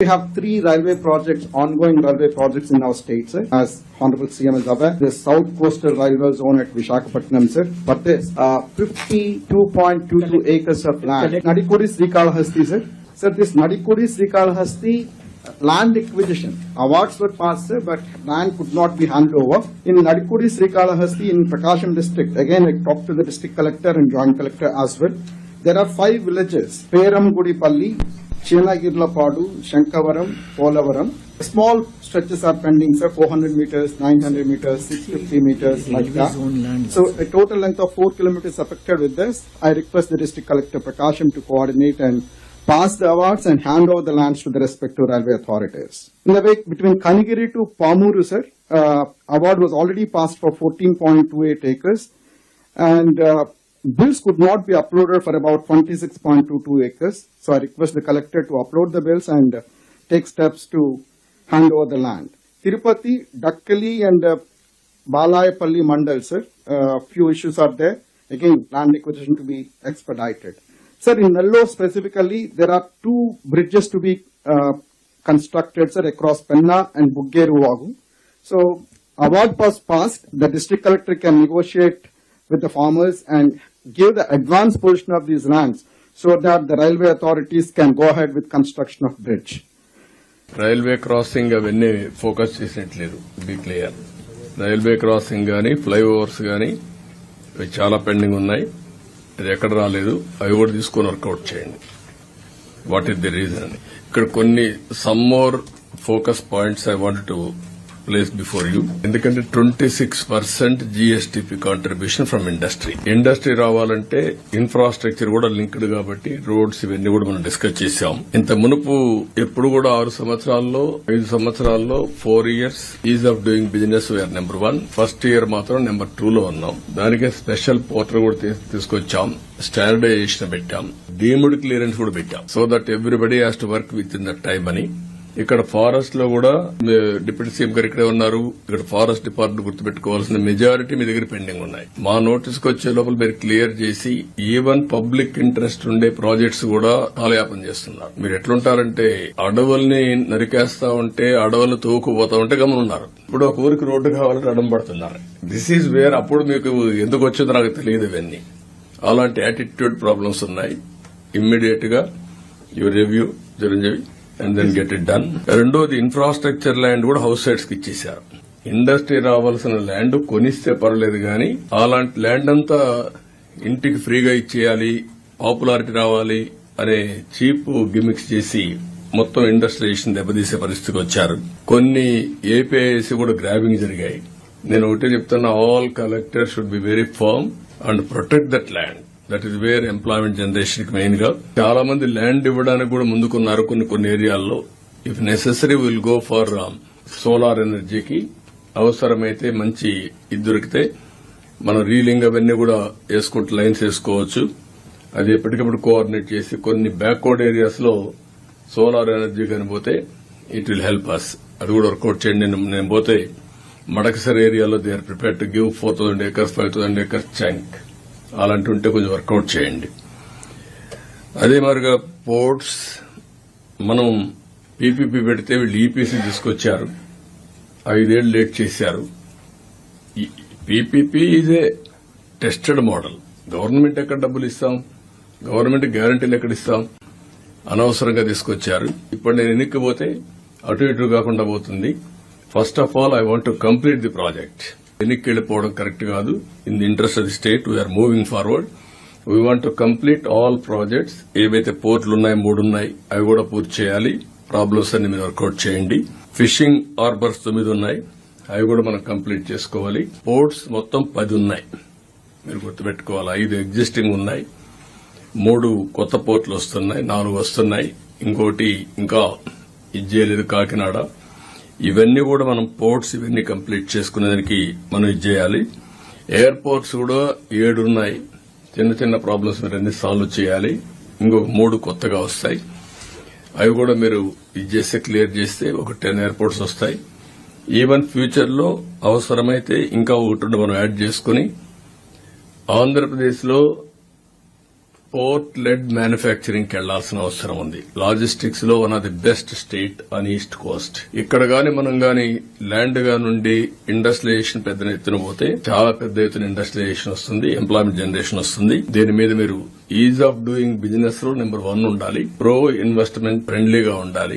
We have three railway projects, ongoing railway projects in our state, sir. As Honorable CM is aware, the South Coastal Railway Zone at Vishakhapatnam, sir. But this, uh, fifty-two point two-two acres of land. Nadikudi Srikalahasti, sir. Sir, this Nadikudi Srikalahasti uh, land acquisition, awards were passed, sir, but land could not be handed over. In Nadikudi Srikalahasti in Prakasham district, again, I talked to the district collector and joint collector as well. There are five villages, Peramgudipalli, Chinagirlapadu, Shankavaram, Polavaram. Small stretches are pending, sir, 400 meters, 900 meters, 650 meters, like that. So a total length of 4 kilometers affected with this. I request the district collector Prakasham to coordinate and pass the awards and hand over the lands to the respective railway authorities. In the way between Kanigiri to Pamuru, sir, uh, award was already passed for 14.28 acres and uh, bills could not be uploaded for about 26.22 acres. So I request the collector to upload the bills and uh, take steps to hand over the land. Tirupati, Dakkali and uh, Balayapalli Mandal, sir, uh, few issues are there. Again, land acquisition to be expedited. Sir, in Nellore specifically, there are two bridges to be uh, constructed, sir, across Penna and Buggeru Vagu. So, award was passed, the district collector can negotiate with the farmers and give the advanced portion of these lands so that the railway authorities can go ahead with construction of bridge. Railway crossing అవన్నీ focus చేసినట్లేదు be clear railway crossing గాని flyovers కానీ ఇవి చాలా pending ఉన్నాయి. ఇది ఎక్కడ రాలేదు అవి కూడా తీసుకొని వర్కౌట్ చేయండి. వాట్ ఈస్ ది రీజన్ ఇక్కడ కొన్ని some more focus points I want to place before you ఎందుకంటే twenty six percent GSDP contribution from industry industry రావాలంటే ఇన్ఫ్రాస్ట్రక్చర్ కూడా లింక్డ్ కాబట్టి రోడ్స్ ఇవన్నీ కూడా మనం డిస్కస్ చేశాం ఇంత మునుపు ఎప్పుడు కూడా ఆరు సంవత్సరాల్లో ఐదు సంవత్సరాల్లో four years ease of doing business where number one first year మాత్రం నెంబర్ టూ లో ఉన్నాం. దానికే స్పెషల్ పోర్టల్ కూడా తీసుకొచ్చాం. స్టాండర్డైజేషన్ పెట్టాం. డీమ్డ్ క్లియరెన్స్ కూడా పెట్టాం. So that everybody has to work with in that time అని. ఇక్కడ ఫారెస్ట్లో కూడా డిప్యూటీ సీఎం గారు ఇక్కడే ఉన్నారు. ఇక్కడ ఫారెస్ట్ డిపార్ట్మెంట్ గుర్తుపెట్టుకోవాల్సిన మెజారిటీ మీ దగ్గర పెండింగ్ ఉన్నాయి. మా నోటీస్కు వచ్చే లోపల మీరు క్లియర్ చేసి ఈవెన్ పబ్లిక్ ఇంట్రెస్ట్ ఉండే ప్రాజెక్ట్స్ కూడా కాలయాపన చేస్తున్నారు. మీరు ఎట్లుంటారంటే అడవుల్ని నరికేస్తా ఉంటే అడవులు తోకుపోతా ఉంటే గమనున్నారు. ఇప్పుడు ఒక ఊరికి రోడ్డు కావాలంటే అడం పడుతున్నారు. దిస్ ఈజ్ వేర్ అప్పుడు మీకు ఎందుకు వచ్చిందో నాకు తెలియదు ఇవన్నీ. అలాంటి యాటిట్యూడ్ ప్రాబ్లమ్స్ ఉన్నాయి. ఇమ్మీడియట్గా you review Chiranjeevi and then get it done రెండోది ఇన్ఫ్రాస్ట్రక్చర్ ల్యాండ్ కూడా హౌస్ సైడ్స్కి ఇచ్చేశారు. ఇండస్ట్రీ రావాల్సిన ల్యాండ్ కొనిస్తే పర్లేదు కానీ అలాంటి ల్యాండ్ అంతా ఇంటికి ఫ్రీగా ఇచ్చేయాలి పాపులారిటీ రావాలి అనే చీప్ గిమిక్స్ చేసి మొత్తం ఇండస్ట్రియలైజేషన్ దెబ్బతీసే పరిస్థితికి వచ్చారు. కొన్ని ఏపీఐసి కూడా గ్రాబింగ్ జరిగాయి. నేను ఒకటే చెప్తున్నా all collector should be very firm and protect that land that is where employment జనరేషన్కి మెయిన్గా. చాలా మంది ల్యాండ్ ఇవ్వడానికి కూడా ముందుకున్నారు కొన్ని కొన్ని ఏరియాల్లో. If necessary will go for solar ఎనర్జీకి అవసరమైతే మంచి ఇది దొరికితే మనం రీలింగ్ అవన్నీ కూడా వేసుకుంటూ లైన్స్ వేసుకోవచ్చు. అది ఎప్పటికప్పుడు కోఆర్డినేట్ చేసి కొన్ని బ్యాక్వర్డ్ ఏరియాస్లో సోలార్ ఎనర్జీ కనిపోతే ఇట్ విల్ హెల్ప్ అస్ అది కూడా వర్కౌట్ చేయండి. నేను పోతే మడకసర్ ఏరియాలో they are prepare to give four thousand acres five thousand acres chunk అలాంటి ఉంటే కొంచెం వర్కౌట్ చేయండి. అదే మాదిరిగా పోర్ట్స్ మనం పీపీపీ పెడితే వీళ్ళు ఈపీసీ తీసుకొచ్చారు. ఐదేళ్ళు లేట్ చేశారు. PPP is a tested model government ఎక్కడ డబ్బులు ఇస్తాం? గవర్నమెంట్ గ్యారంటీలు ఎక్కడ ఇస్తాం? అనవసరంగా తీసుకొచ్చారు. ఇప్పుడు నేను ఎన్నికపోతే అటు ఇటు కాకుండా పోతుంది. First of all I want to complete the project వెనక్కి వెళ్ళిపోవడం కరెక్ట్ కాదు. In the interest of the state we're moving forward we want to complete all projects ఏవైతే పోర్టులు ఉన్నాయి మూడు ఉన్నాయి అవి కూడా పూర్తి చేయాలి. ప్రాబ్లమ్స్ అన్ని మీరు వర్కౌట్ చేయండి. ఫిషింగ్ హార్బర్స్ తొమ్మిది ఉన్నాయి అవి కూడా మనం కంప్లీట్ చేసుకోవాలి. పోర్ట్స్ మొత్తం పది ఉన్నాయి. మీరు గుర్తుపెట్టుకోవాలి ఐదు ఎగ్జిస్టింగ్ ఉన్నాయి. మూడు కొత్త పోర్ట్లు వస్తున్నాయి నాలుగు వస్తున్నాయి. ఇంకోటి ఇంకా ఇది చేయలేదు కాకినాడ. ఇవన్నీ కూడా మనం పోర్ట్స్ ఇవన్నీ కంప్లీట్ చేసుకునేదానికి మనం ఇది చేయాలి. ఎయిర్పోర్ట్స్ కూడా ఏడు ఉన్నాయి చిన్న చిన్న ప్రాబ్లమ్స్ మీరు అన్ని సాల్వ్ చేయాలి. ఇంకొక మూడు కొత్తగా వస్తాయి. అవి కూడా మీరు ఇది చేస్తే క్లియర్ చేస్తే ఒక టెన్ ఎయిర్పోర్ట్స్ వస్తాయి. ఈవెన్ ఫ్యూచర్లో అవసరమైతే ఇంకా ఒకటి మనం యాడ్ చేసుకుని ఆంధ్రప్రదేశ్లో పోర్ట్ లెడ్ మ్యానుఫ్యాక్చరింగ్కి వెళ్ళాల్సిన అవసరం ఉంది. లాజిస్టిక్స్లో one of the best state on east coast. ఇక్కడ గాని మనం గాని ల్యాండ్గా నుండి ఇండస్ట్రియలైజేషన్ పెద్ద ఎత్తున పోతే చాలా పెద్ద ఎత్తున ఇండస్ట్రియలైజేషన్ వస్తుంది ఎంప్లాయ్మెంట్ జనరేషన్ వస్తుంది. దీని మీద మీరు ఈజ్ ఆఫ్ డూయింగ్ బిజినెస్లో నెంబర్ వన్ ఉండాలి. ప్రో ఇన్వెస్ట్మెంట్ ఫ్రెండ్లీగా ఉండాలి.